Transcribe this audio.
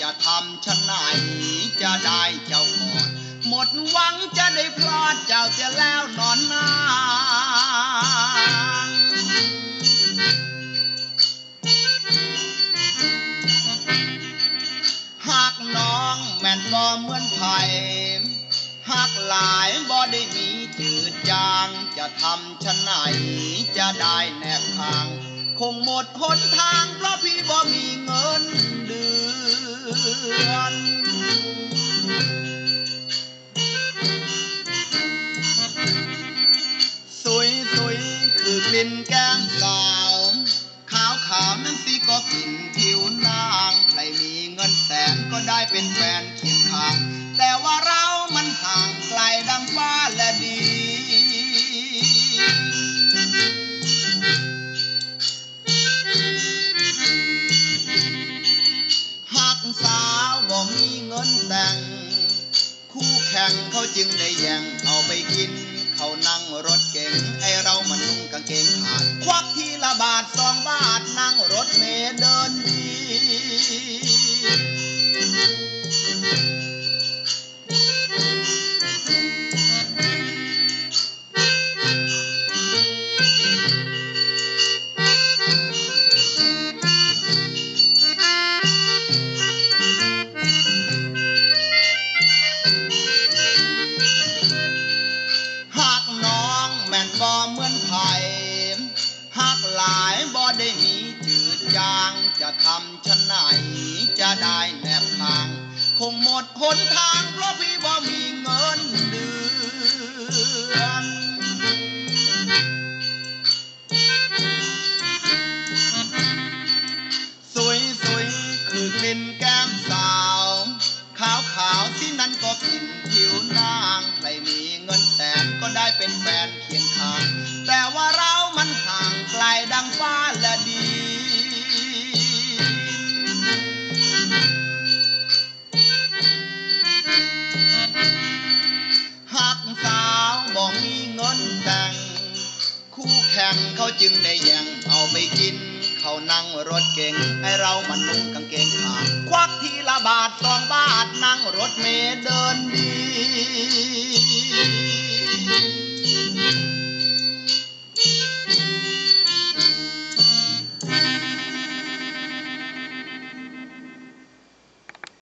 จะทำชะไหนจะได้เจ้าก่อนหมดหวังจะได้พลาดเจ้าเสียแล้วนอนหน้า แม่นบ่เหมือนไผ่หากหลายบ่ได้มีจืดจางจะทำชะไหนจะได้แนบทาง คงหมดหนทางเพราะพี่บ่มีเงินเดือนสวยสวยคือกลิ่นแก้มสาว ขาวขาวนั้นสิก็กลิ่นผิวนาง ใครมีเงินแสนก็ได้เป็นแฟน ว่าเรามันห่างไกลดังฟ้าและดินหากสาวบ่มีเงินแต่ง คู่แข่งเขาจึงได้แย่งเอาไปกิน เขานั่งรถเก๋งไอเรามันนุ่งกางเกงขาด ควักทีละบาทสองบาทนั่งรถเมล์เดิน จะทำชะไหนจะได้แนบทาง คงหมดหนทางเพราะพี่บ่มีเงินเดือนสวยสวยคือกลิ่น คู่แข่งเขาจึงได้ยังเอาไปกิน เขานั่งรถเก่ง ให้เรามันนุ่งกางเกงขาด ควักทีละบาทสองบาทนั่งรถเมล์เดินดี